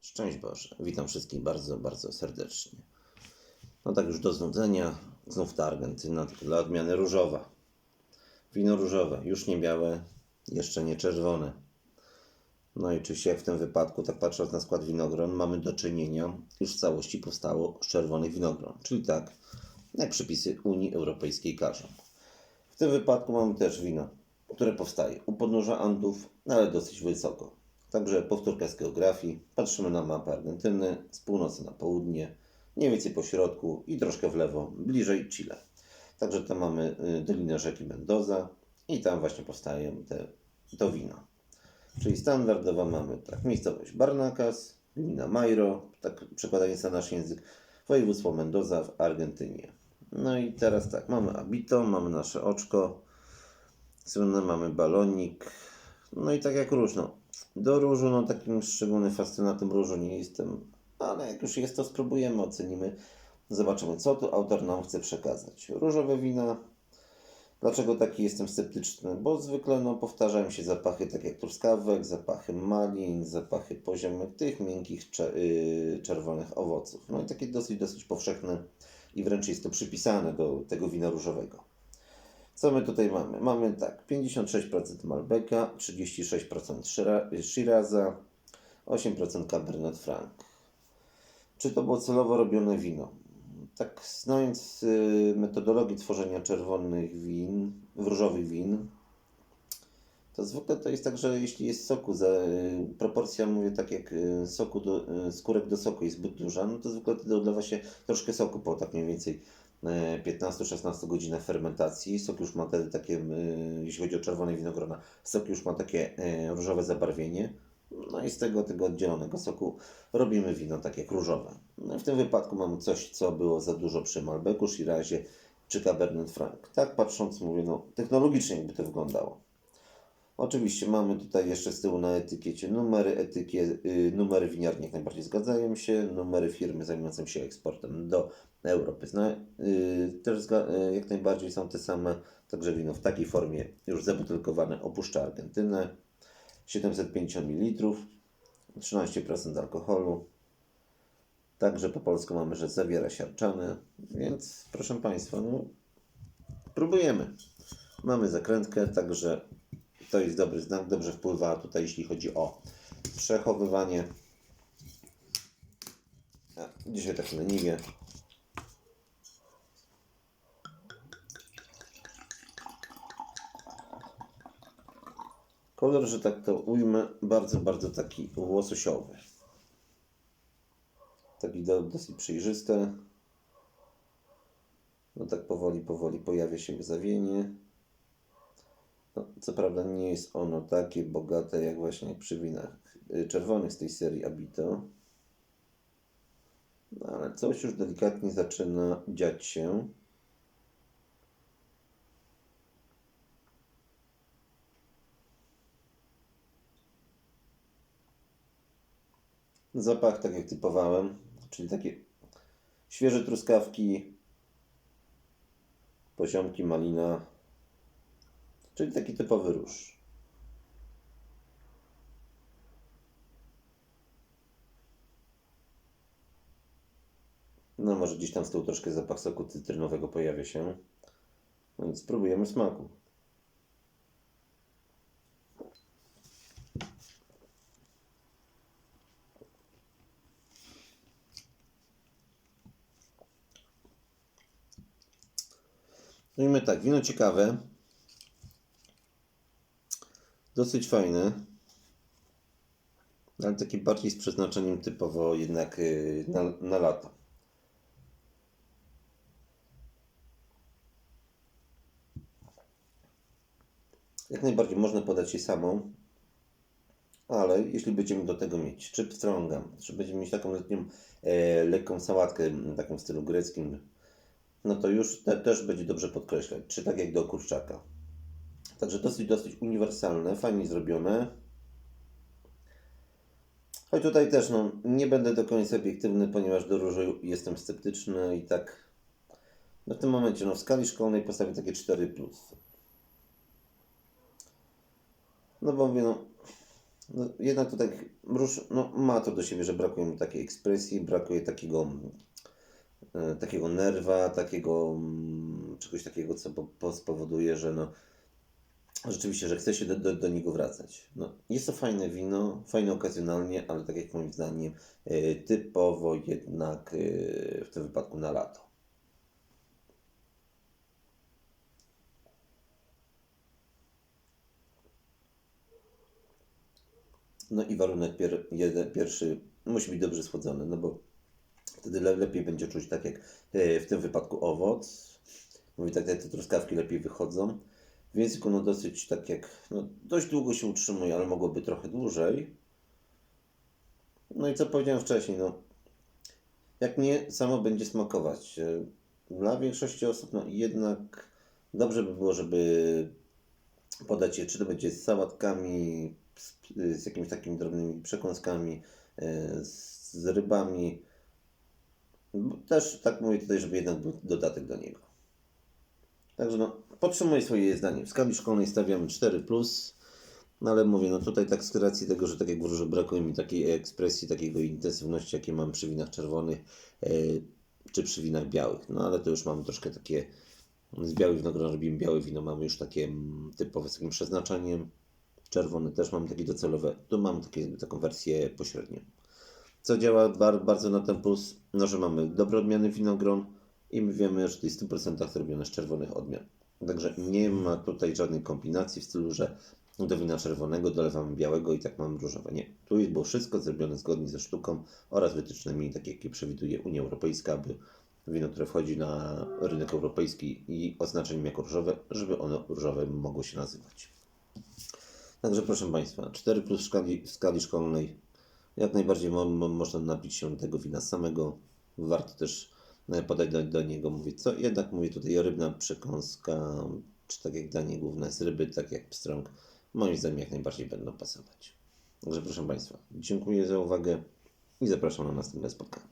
Szczęść Boże. Witam wszystkich bardzo, bardzo serdecznie. No tak już do znudzenia. Znów ta Argentyna, tylko dla odmiany różowa. Wino różowe, już nie białe, jeszcze nie czerwone. No i oczywiście w tym wypadku, tak patrząc na skład winogron, mamy do czynienia, już w całości powstało z czerwonych winogron. Czyli tak, jak przepisy Unii Europejskiej każą. W tym wypadku mamy też wino, które powstaje u podnóża Andów, ale dosyć wysoko. Także powtórka z geografii. Patrzymy na mapę Argentyny z północy na południe, mniej więcej po środku i troszkę w lewo, bliżej Chile. Także tam mamy y, dolinę rzeki Mendoza i tam właśnie powstają te, to wino. Czyli standardowo mamy tak, miejscowość Barnacas, gmina Mayro, tak przekładając na nasz język, województwo Mendoza w Argentynie. No i teraz tak, mamy Abito, mamy nasze oczko, słynne mamy balonik, no i tak jak róż, no. Do różu, no takim szczególnym fascynatem różu nie jestem, ale jak już jest to spróbujemy, ocenimy, zobaczymy co tu autor nam chce przekazać. Różowe wina, dlaczego taki jestem sceptyczny? Bo zwykle no, powtarzają się zapachy tak jak truskawek, zapachy malin, zapachy poziomych tych miękkich yy, czerwonych owoców. No i takie dosyć, dosyć powszechne i wręcz jest to przypisane do tego wina różowego. Co my tutaj mamy? Mamy tak, 56% Malbeca, 36% Shira- Shiraza, 8% Cabernet Franc. Czy to było celowo robione wino? Tak, znając y, metodologię tworzenia czerwonych win, różowych win, to zwykle to jest tak, że jeśli jest soku, za, y, proporcja, mówię tak jak y, soku do, y, skórek do soku jest zbyt duża, no to zwykle wtedy odlewa się troszkę soku po tak mniej więcej e, 15-16 godzinach fermentacji. Sok już ma wtedy takie, jeśli chodzi o czerwone winogrona, sok już ma takie różowe zabarwienie. No i z tego, tego oddzielonego soku robimy wino tak jak różowe. No w tym wypadku mamy coś, co było za dużo przy Malbecu, Shirazie czy Cabernet Franc. Tak patrząc, mówię, no technologicznie jakby to wyglądało. Oczywiście mamy tutaj jeszcze z tyłu na etykiecie numery, etykie, y, numery winiarni jak najbardziej zgadzają się, numery firmy zajmującej się eksportem do Europy zna, y, też y, jak najbardziej są te same, także wino w takiej formie już zabutelkowane opuszcza Argentynę, 750 ml, 13% alkoholu, także po polsku mamy, że zawiera siarczane, więc proszę Państwa, no próbujemy. Mamy zakrętkę, także to jest dobry znak, dobrze wpływa tutaj, jeśli chodzi o przechowywanie. A, dzisiaj tak leniwie. Kolor, że tak to ujmę, bardzo, bardzo taki łososiowy. Taki do, dosyć przejrzysty. No tak powoli, powoli pojawia się zawienie. No, co prawda nie jest ono takie bogate jak właśnie przy winach y, czerwonych z tej serii Abito. No, ale coś już delikatnie zaczyna dziać się. Zapach, tak jak typowałem, czyli takie świeże truskawki, poziomki malina, Czyli taki typowy róż. No może gdzieś tam z tyłu troszkę zapach soku cytrynowego pojawia się. No więc spróbujemy smaku. No i my tak, wino ciekawe, dosyć fajne, ale takie bardziej z przeznaczeniem typowo jednak y, na, na lato. Jak najbardziej można podać je samą, ale jeśli będziemy do tego mieć czy pstrągam, czy będziemy mieć taką letnią, e, lekką sałatkę, m, taką w stylu greckim, no to już te, też będzie dobrze podkreślać, czy tak jak do kurczaka. Także dosyć, dosyć uniwersalne, fajnie zrobione. Choć tutaj też no, nie będę do końca obiektywny, ponieważ do róży jestem sceptyczny i tak no w tym momencie no, w skali szkolnej postawię takie 4+. No bo mówię, no, No, jednak tutaj róż no, ma to do siebie, że brakuje mu takiej ekspresji, brakuje takiego, e, takiego nerwa, takiego mm, czegoś takiego, co po, po spowoduje, że no, rzeczywiście, że chce się do, do, do niego wracać. No, jest to fajne wino, fajne okazjonalnie, ale tak jak moim zdaniem, e, typowo jednak e, w tym wypadku na lato. No i warunek pier, jeden, pierwszy musi być dobrze schłodzony, no bo wtedy le, lepiej będzie czuć tak jak e, w tym wypadku owoc. Mówi tak, te truskawki lepiej wychodzą. W języku no dosyć tak jak, no dość długo się utrzymuje, ale mogłoby trochę dłużej. No i co powiedziałem wcześniej, no jak nie samo będzie smakować. E, Dla większości osób no jednak dobrze by było, żeby podać je, czy to będzie z sałatkami, z, z jakimiś takimi drobnymi przekąskami, e, z, z rybami. Też tak mówię tutaj, żeby jednak był dodatek do niego. Także no, podtrzymuję swoje zdanie. W skali szkolnej stawiam 4, no ale mówię, no tutaj tak z racji tego, że tak jak wróżę, brakuje mi takiej ekspresji, takiego intensywności, jakie mam przy winach czerwonych e, czy przy winach białych. No ale to już mamy troszkę takie, z białych winogron robimy białe wino, mamy już takie mm, typowe z takim przeznaczeniem. Czerwony też mamy takie docelowe, tu mamy takie, taką wersję pośrednią. Co działa bar, bardzo na ten plus, no że mamy dobre odmiany winogron i my wiemy, że to jest w 100% zrobione z czerwonych odmian. Także nie ma tutaj żadnej kombinacji w stylu, że do wina czerwonego dolewamy białego i tak mamy różowe. Nie. Tu było wszystko zrobione zgodnie ze sztuką oraz wytycznymi, tak jakie przewiduje Unia Europejska, aby wino, które wchodzi na rynek europejski i oznaczeniem jako różowe, żeby ono różowe mogło się nazywać. Także proszę Państwa, 4 plus w skali, w skali szkolnej. Jak najbardziej mo, mo, można napić się tego wina samego. Warto też podać do, do niego, mówię, co jednak mówię tutaj rybna przekąska, czy tak jak danie główne z ryby, tak jak pstrąg, moim zdaniem jak najbardziej będą pasować. Także proszę Państwa, dziękuję za uwagę i zapraszam na następne spotkanie.